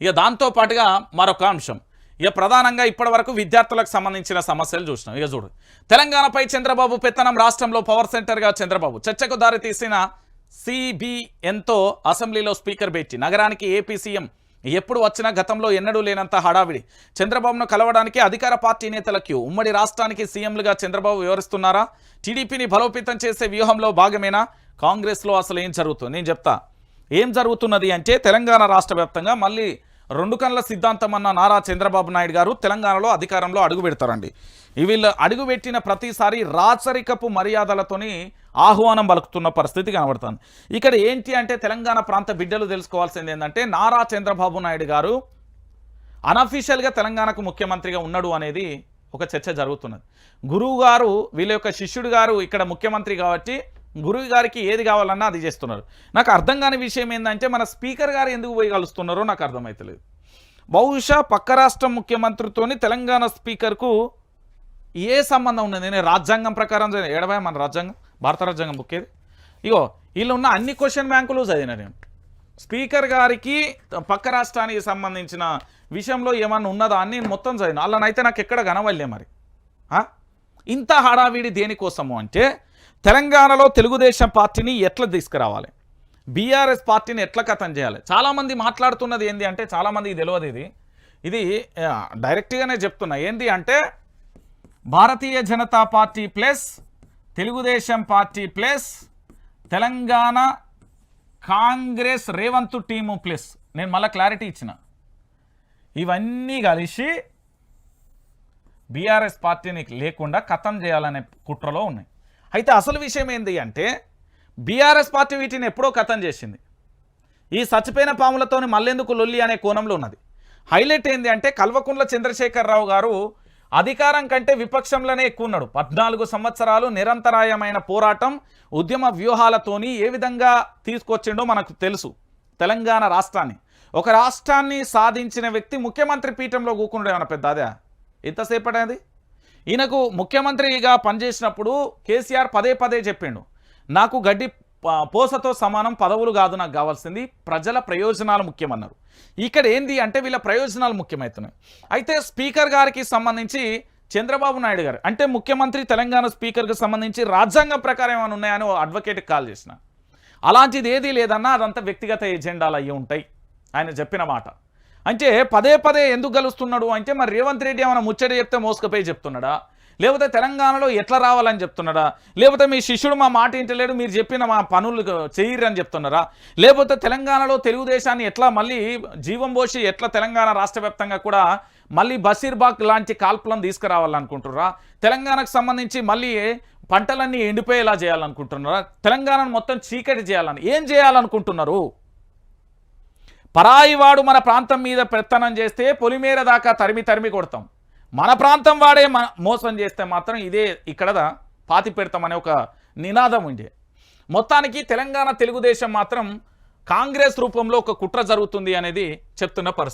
ఇక దాంతో పాటుగా మరొక అంశం. ఇక ప్రధానంగా ఇప్పటి వరకు విద్యార్థులకు సంబంధించిన సమస్యలు చూసినాం. ఇక చూడు. తెలంగాణపై చంద్రబాబు పెత్తనం రాష్ట్రంలో పవర్ సెంటర్గా చంద్రబాబు. చర్చకు దారితీసిన సిబిఎన్తో అసెంబ్లీలో స్పీకర్ పెట్టి నగరానికి ఏపీ సీఎం ఎప్పుడు వచ్చినా గతంలో ఎన్నడూ లేనంత హడావిడి. చంద్రబాబును కలవడానికి అధికార పార్టీ నేతల క్యూ. ఉమ్మడి రాష్ట్రానికి సీఎంలుగా చంద్రబాబు వివరిస్తున్నారా టీడీపీని బలోపేతం చేసే వ్యూహంలో భాగమేనా? కాంగ్రెస్లో అసలు ఏం జరుగుతుంది నేను చెప్తా. ఏం జరుగుతున్నది అంటే తెలంగాణ రాష్ట్ర వ్యాప్తంగా మళ్ళీ రెండు కళ్ళ సిద్ధాంతం అన్న నారా చంద్రబాబు నాయుడు గారు తెలంగాణలో అధికారంలో అడుగు పెడతారండి. వీళ్ళు అడుగు పెట్టిన ప్రతిసారి రాచరికపు మర్యాదలతోని ఆహ్వానం పలుకుతున్న పరిస్థితి కనబడుతుంది. ఇక్కడ ఏంటి అంటే తెలంగాణ ప్రాంత బిడ్డలు తెలుసుకోవాల్సింది ఏంటంటే నారా చంద్రబాబు నాయుడు గారు అనఫీషియల్గా తెలంగాణకు ముఖ్యమంత్రిగా ఉన్నాడు అనేది ఒక చర్చ జరుగుతున్నది. గురువు గారు వీళ్ళ యొక్క శిష్యుడు గారు ఇక్కడ ముఖ్యమంత్రి కాబట్టి గురువు గారికి ఏది కావాలన్నా అది చేస్తున్నారు. నాకు అర్థం కాని విషయం ఏంటంటే మన స్పీకర్ గారు ఎందుకు పోయి కలుస్తున్నారో నాకు అర్థమవుతలేదు బహుశా పక్క రాష్ట్ర ముఖ్యమంత్రితోని తెలంగాణ స్పీకర్కు ఏ సంబంధం ఉన్నది? నేను రాజ్యాంగం ప్రకారం చదివిన. ఏడవా మన రాజ్యాంగం? భారత రాజ్యాంగం బుక్ ఏది? ఇగో వీళ్ళు ఉన్న అన్ని క్వశ్చన్ బ్యాంకులు చదివిన నేను. స్పీకర్ గారికి పక్క రాష్ట్రానికి సంబంధించిన విషయంలో ఏమన్నా ఉన్నదా అని నేను మొత్తం చదివిన. వాళ్ళనైతే నాకు ఎక్కడ కనవల్లే మరి? ఇంత హడావిడి దేనికోసము అంటే తెలంగాణలో తెలుగుదేశం పార్టీని ఎట్లా తీసుకురావాలి? బీఆర్ఎస్ పార్టీని ఎట్లా కథం చేయాలి? చాలామంది మాట్లాడుతున్నది ఏంది అంటే చాలామందికి తెలియదు ఇది. ఇది డైరెక్ట్గానే చెప్తున్నా. ఏంది అంటే Bharatiya Janata party plus Telugu Desam party plus Telangana Congress Revanth team plus. నేను మళ్ళీ క్లారిటీ ఇచ్చిన. ఇవన్నీ కలిసి బీఆర్ఎస్ పార్టీని లేకుండా ఖతం చేయాలనే కుట్రలో ఉన్నాయి. అయితే అసలు విషయం ఏంది అంటే బీఆర్ఎస్ పార్టీ వీటిని ఎప్పుడో కథం చేసింది. ఈ చచ్చిపోయిన పాములతోని మల్లెందుకు లొల్లి అనే కోణంలో ఉన్నది. హైలైట్ ఏంది అంటే కల్వకుంట్ల చంద్రశేఖరరావు గారు అధికారం కంటే విపక్షంలోనే ఎక్కువ ఉన్నాడు పద్నాలుగు సంవత్సరాలు నిరంతరాయమైన పోరాటం ఉద్యమ వ్యూహాలతోని ఏ విధంగా తీసుకొచ్చిండో మనకు తెలుసు. తెలంగాణ రాష్ట్రాన్ని. ఒక రాష్ట్రాన్ని సాధించిన వ్యక్తి ముఖ్యమంత్రి పీఠంలో కూకుండా ఏమైనా పెద్ద అదే? ఎంతసేపటి అది ఈయనకు ముఖ్యమంత్రిగా పనిచేసినప్పుడు కేసీఆర్ పదే పదే చెప్పిండు నాకు గడ్డి పోసతో సమానం పదవులు కాదు నాకు కావాల్సింది ప్రజల ప్రయోజనాలు ముఖ్యమన్నారు. ఇక్కడ ఏంది అంటే వీళ్ళ ప్రయోజనాలు ముఖ్యమవుతున్నాయి అయితే స్పీకర్ గారికి సంబంధించి చంద్రబాబు నాయుడు గారు అంటే ముఖ్యమంత్రి తెలంగాణ స్పీకర్కి సంబంధించి రాజ్యాంగం ప్రకారం ఏమైనా ఉన్నాయని ఓ అడ్వకేట్కి కాల్ చేసిన. అలాంటిది ఏదీ లేదన్నా అదంతా వ్యక్తిగత ఎజెండాలు అయ్యి ఉంటాయి ఆయన చెప్పిన మాట. అంటే పదే పదే ఎందుకు గెలుస్తున్నాడు అంటే మరి రేవంత్ రెడ్డి ఏమైనా ముచ్చట చెప్తే మోసుకపోయి చెప్తున్నాడా? లేకపోతే తెలంగాణలో ఎట్లా రావాలని చెప్తున్నాడా? లేకపోతే మీ శిష్యుడు మా మాట ఇంటలేడు మీరు చెప్పిన మా పనులు చేయరు అని చెప్తున్నారా? లేకపోతే తెలంగాణలో తెలుగుదేశాన్ని ఎట్లా మళ్ళీ జీవం పోసి ఎట్లా తెలంగాణ రాష్ట్ర వ్యాప్తంగా కూడా మళ్ళీ బషీర్బాగ్ లాంటి కాల్పులను తీసుకురావాలనుకుంటున్నారా? తెలంగాణకు సంబంధించి మళ్ళీ పంటలన్నీ ఎండిపోయేలా చేయాలనుకుంటున్నారా? తెలంగాణను మొత్తం చీకటి చేయాలని ఏం చేయాలనుకుంటున్నారు? పరాయివాడు మన ప్రాంతం మీద పెత్తనం చేస్తే పొలిమేర దాకా తరిమి తరిమి కొడతాం. మన ప్రాంతం వాడే మన మోసం చేస్తే మాత్రం ఇదే ఇక్కడ పాతి పెడతామనే ఒక నినాదం ఉండే. మొత్తానికి తెలంగాణ తెలుగుదేశం మాత్రం కాంగ్రెస్ రూపంలో ఒక కుట్ర జరుగుతుంది అనేది చెప్తున్న పరిస్థితి.